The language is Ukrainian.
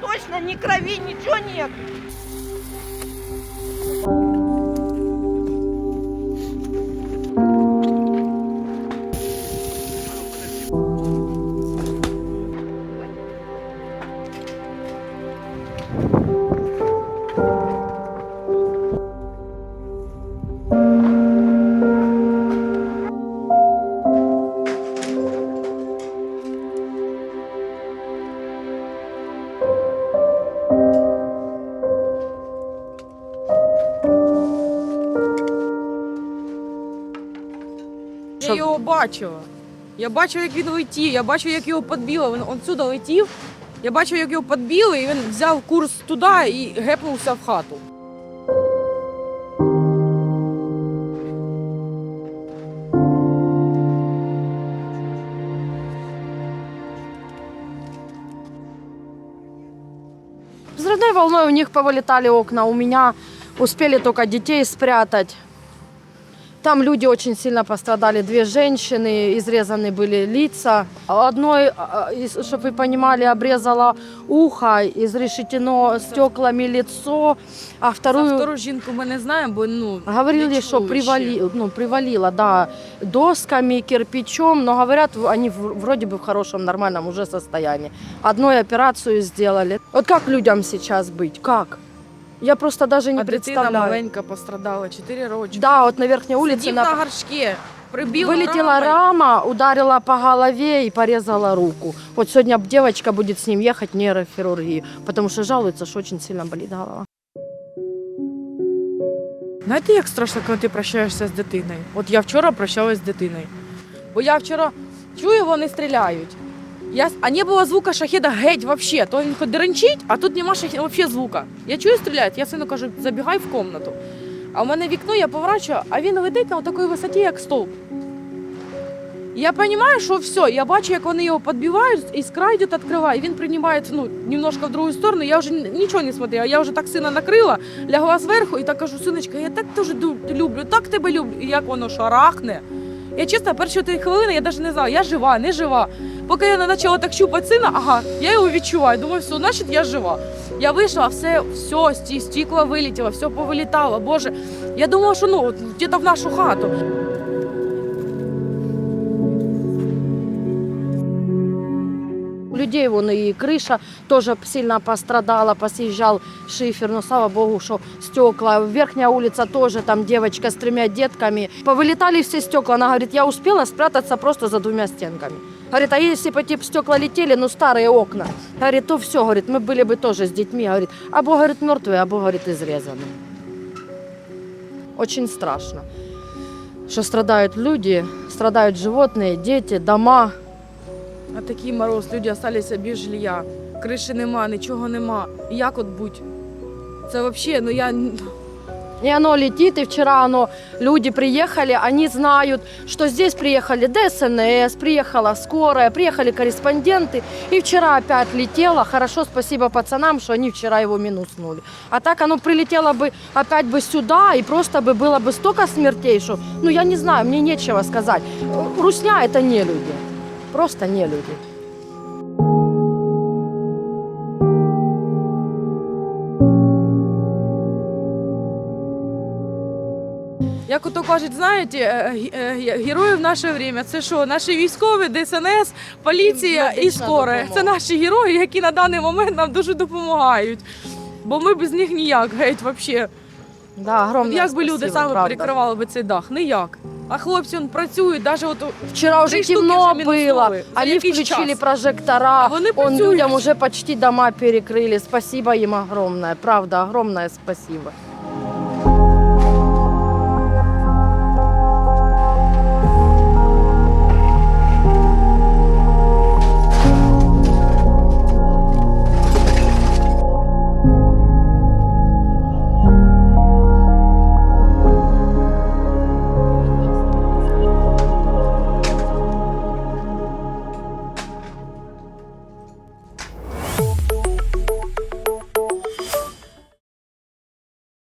точно, ни крови, ничего нет. Я його бачила. Я бачила, як він летів, я бачила, як його підбили. Він отсюди летів. Я бачила, як його підбили, і він взяв курс туди і гепнувся в хату. Взрывной волной у них повылетали окна. У меня успели только детей спрятать. Там люди очень сильно пострадали. Две женщины, изрезаны были лица. Одной, чтобы вы понимали, обрезала ухо, изрешетено стеклами лицо, а За вторую... втору жінку ми не знаємо, бо ну Говорили, не что чули привали, ну, привалило, да, досками, кирпичом, но говорят, они в- вроде бы в хорошем, нормальном уже состоянии. Одной операцию сделали. Вот как людям сейчас быть? Как? Я просто даже не а дитина маленька пострадала, 4 роки. Да, вот на верхней улице на... на горшке, прибив вылетела рамой. рама, ударила по голове и порезала руку. Вот сегодня девочка будет с ним ехать в нейрохирургию, потому что жалуется, что очень сильно болит голова. Знаєте, як страшно, коли ти прощаєшся з дитиною? От я вчора прощалась з дитиною. Бо я вчора чую, вони стріляють. Я, а не було звука шахеда геть вообще. То він хоч деренчить, а тут нема шахеда, вообще звука. Я чую, стріляють, я сину кажу, забігай в комнату. А в мене вікно, я поворачую, а він летить на такій висоті, як стовп. Я розумію, що все, я бачу, як вони його підбивають, іскра йде, відкриває, і він приймає ну, немножко в другу сторону, я вже нічого не смотрела, я вже так сина накрила, лягла зверху і так кажу, синочка, я так дуже люблю, так тебе люблю. І як воно шарахне. Я чесно, перші три хвилини я навіть не знала, я жива, не жива. Поки я не почала так щупати сина, ага, я його відчуваю. Думаю, все, значить я жива. Я вийшла, все, все, сті- стекла вилетіло, все повилітало. Боже, я думала, що ну, от, где-то в нашу хату. У людей вон и крыша тоже сильно пострадала, посъезжал шифер, но слава богу, что стекла. Верхняя улица тоже, там девочка с тремя детками. Повылетали все стекла. Она говорит, я успела спрятаться просто за двумя стенками. Говорит, а если бы эти стекла летели, ну старые окна, говорит, то все, говорит, мы были бы тоже с детьми, говорит, або, говорит, мертвые, або, говорит, изрезаны. Очень страшно, что страдают люди, страдают животные, дети, дома. А такий мороз, люди залишилися без жилья. Криші нема, нічого нема. І Як от будь? Це взагалі, ну я И оно летит, и вчера оно, люди приехали, они знают, что здесь приехали ДСНС, приехала скорая, приехали корреспонденты, и вчера опять летело. Хорошо, спасибо пацанам, что они вчера его минуснули. А так оно прилетело бы опять бы сюда, и просто бы было бы столько смертей, что, ну я не знаю, мне нечего сказать. Русня это не люди, просто не люди. Як ото кажуть, знаєте, е, е, герої в наше время це що? Наші військові, ДСНС, поліція і скоре. Це наші герої, які на даний момент нам дуже допомагають. Бо ми без них ніяк, геть взагалі. Да, огромное Як би люди спасибо, саме правда. перекривали би цей дах? Ніяк. А хлопці он, працюють, навіть от Вчера уже Три штуки темно вже было, мінусові. За они якийсь включили час. прожектора, Вони он працюють. людям уже почти дома перекрыли. Спасибо им огромное, правда, огромное спасибо.